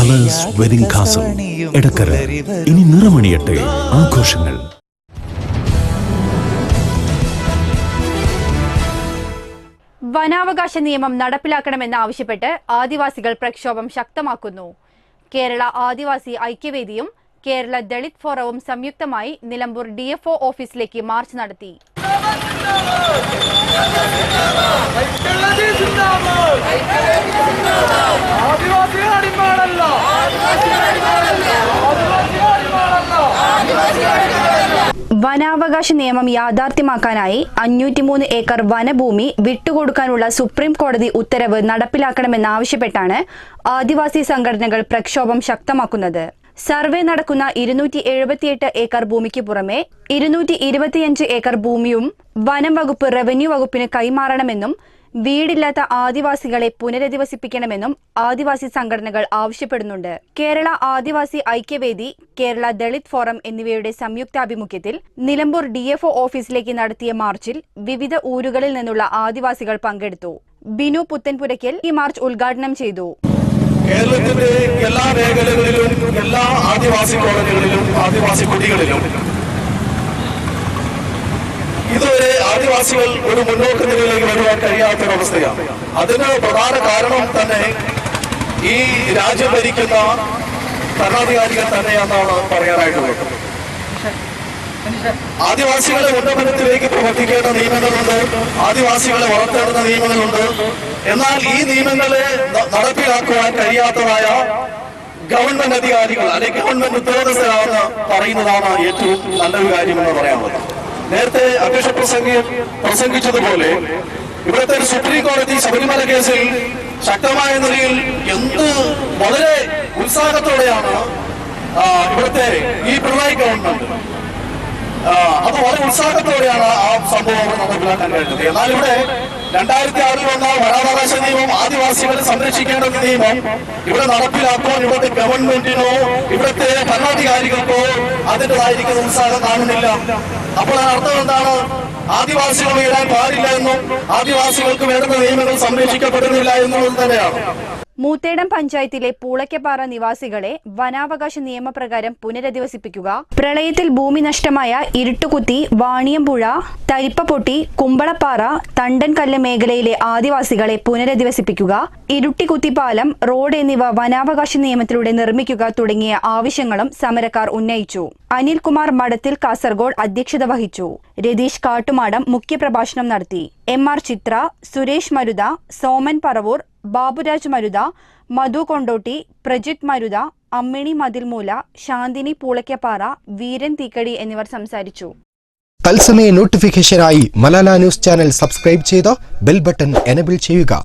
Colours wedding castle Edakkara ഇനി നിറമണിയട്ടെ ആഘോഷങ്ങൾ. വനാവകാശ നിയമം നടപ്പിലാക്കണമെന്നാവശ്യപ്പെട്ട് ആദിവാസികൾ പ്രക്ഷോഭം ശക്തമാക്കുന്നു. കേരള ആദിവാസി ഐക്യവേദിയും കേരള ദളിത് ഫോറവും സംയുക്തമായി നിലമ്പൂർ ഡിഎഫ്ഒ ഓഫീസിലേക്ക് മാർച്ച് നടത്തി. ഐക്യവേദി സിന്ദാബാദ്. ആദിവാസികൾ അടിമാടല്ല ആദിവാസികൾ അടിമാടല്ല വനാവകാശ നിയമം യാഥാർത്ഥ്യമാക്കാനായി അഞ്ഞൂറ്റിമൂന്ന് ഏക്കർ വനഭൂമി വിട്ടുകൊടുക്കാനുള്ള സുപ്രീം കോടതി ഉത്തരവ് നടപ്പിലാക്കണമെന്നാവശ്യപ്പെട്ടാണ് ആദിവാസി സംഘടനകൾ പ്രക്ഷോഭം ശക്തമാക്കുന്നത്. സർവേ നടക്കുന്ന ഇരുന്നൂറ്റി എഴുപത്തിയെട്ട് ഏക്കർ ഭൂമിക്ക് പുറമെ ഇരുന്നൂറ്റി ഇരുപത്തിയഞ്ച് ഏക്കർ ഭൂമിയും വനം വകുപ്പ് റവന്യൂ വകുപ്പിന് കൈമാറണമെന്നും വീടില്ലാത്ത ആദിവാസികളെ പുനരധിവസിപ്പിക്കണമെന്നും ആദിവാസി സംഘടനകൾ ആവശ്യപ്പെടുന്നുണ്ട്. കേരള ആദിവാസി ഐക്യവേദി കേരള ദളിത് ഫോറം എന്നിവയുടെ സംയുക്താഭിമുഖ്യത്തിൽ നിലമ്പൂർ ഡിഎഫ്ഒ ഓഫീസിലേക്ക് നടത്തിയ മാർച്ചിൽ വിവിധ ഊരുകളിൽ നിന്നുള്ള ആദിവാസികൾ പങ്കെടുത്തു. ബിനു പുത്തൻപുരയ്ക്കൽ ഈ മാർച്ച് ഉദ്ഘാടനം ചെയ്തു. കേരളത്തിന്റെ എല്ലാ മേഖലകളിലും എല്ലാ ആദിവാസി കോളനികളിലും ആദിവാസി കുട്ടികളിലും ഇതുവരെ ആദിവാസികൾ ഒരു മുന്നോക്ക നിലയിലേക്ക് വരുവാൻ കഴിയാത്ത ഒരവസ്ഥയാണ് അതിന് പ്രധാന കാരണം തന്നെ ഈ രാജ്യം ഭരിക്കുന്ന ഭരണാധികാരികൾ തന്നെയാണെന്നാണ് പറയാനായിട്ടുള്ളത്. ആദിവാസികളെ ഉന്നമനത്തിലേക്ക് പ്രവർത്തിക്കേണ്ട നിയമങ്ങളുണ്ട് ആദിവാസികളെ വളർത്തേണ്ട നിയമങ്ങളുണ്ട്. എന്നാൽ ഈ നിയമങ്ങളെ നടപ്പിലാക്കുവാൻ കഴിയാത്തതായ ഗവൺമെന്റ് അധികാരികൾ അല്ലെങ്കിൽ ഗവൺമെന്റ് ഉദ്യോഗസ്ഥരാണെന്ന് പറയുന്നതാണ് ഏറ്റവും നല്ലൊരു കാര്യമെന്ന് പറയാനുള്ളത് നേരത്തെ അധ്യക്ഷ പ്രസംഗി പ്രസംഗിച്ചതുപോലെ ഇവിടുത്തെ ഒരു സുപ്രീം കോടതി ശബരിമല കേസിൽ ശക്തമായ നിലയിൽ എന്ത് വളരെ ഉത്സാഹത്തോടെയാണ് ഇവിടുത്തെ ഈ പിണറായി ഗവൺമെന്റ്. അത് വളരെ ഉത്സാഹത്തോടെയാണ് ആ സംഭവം നടപ്പിലാക്കാൻ കഴിഞ്ഞത്. എന്നാൽ ഇവിടെ രണ്ടായിരത്തി ആറിൽ വന്ന വനാവകാശ നിയമം ആദിവാസികളെ സംരക്ഷിക്കേണ്ട നിയമം. ഇവിടെ നടപ്പിലാക്കുവാൻ ഇവിടുത്തെ ഗവൺമെന്റിനോ ഇവിടുത്തെ ഭരണാധികാരികൾക്കോ അതിന്റെതായിരിക്കുന്ന ഉത്സാഹം കാണുന്നില്ല. അപ്പോൾ അർത്ഥം എന്താണ്? ആദിവാസികൾ ഉയരാൻ പാടില്ല എന്നും ആദിവാസികൾക്ക് വേണ്ടുന്ന നിയമങ്ങൾ സംരക്ഷിക്കപ്പെടുന്നില്ല എന്നുള്ളത് തന്നെയാണ്. മൂത്തേടം പഞ്ചായത്തിലെ പൂളയ്ക്കപ്പാറ നിവാസികളെ വനാവകാശ നിയമപ്രകാരം പുനരധിവസിപ്പിക്കുക. പ്രളയത്തിൽ ഭൂമി നഷ്ടമായ ഇരുട്ടുകുത്തി വാണിയമ്പുഴ തരിപ്പപ്പൊട്ടി കുമ്പളപ്പാറ തണ്ടൻകല്ല് മേഖലയിലെ ആദിവാസികളെ പുനരധിവസിപ്പിക്കുക. ഇരുട്ടിക്കുത്തിപ്പാലം റോഡ് എന്നിവ വനാവകാശ നിയമത്തിലൂടെ നിർമ്മിക്കുക തുടങ്ങിയ ആവശ്യങ്ങളും സമരക്കാർ ഉന്നയിച്ചു. അനിൽകുമാർ മഠത്തിൽ കാസർഗോഡ് അധ്യക്ഷത വഹിച്ചു. രതീഷ് കാട്ടുമാടം മുഖ്യപ്രഭാഷണം നടത്തി. എം ആർ ചിത്ര സുരേഷ് മരുത സോമൻ പറവൂർ ബാബുരാജ് മരുത മധു കൊണ്ടോട്ടി പ്രജിത് മരുത അമ്മിണി മതിൽമൂല ശാന്തിനി പൂളയ്ക്കപ്പാറ വീരൻ തീക്കടി എന്നിവർ സംസാരിച്ചു. തത്സമയ നോട്ടിഫിക്കേഷനായി മലാല ന്യൂസ് ചാനൽ സബ്സ്ക്രൈബ് ചെയ്ത് ബെൽ ബട്ടൺ എനബിൾ ചെയ്യുക.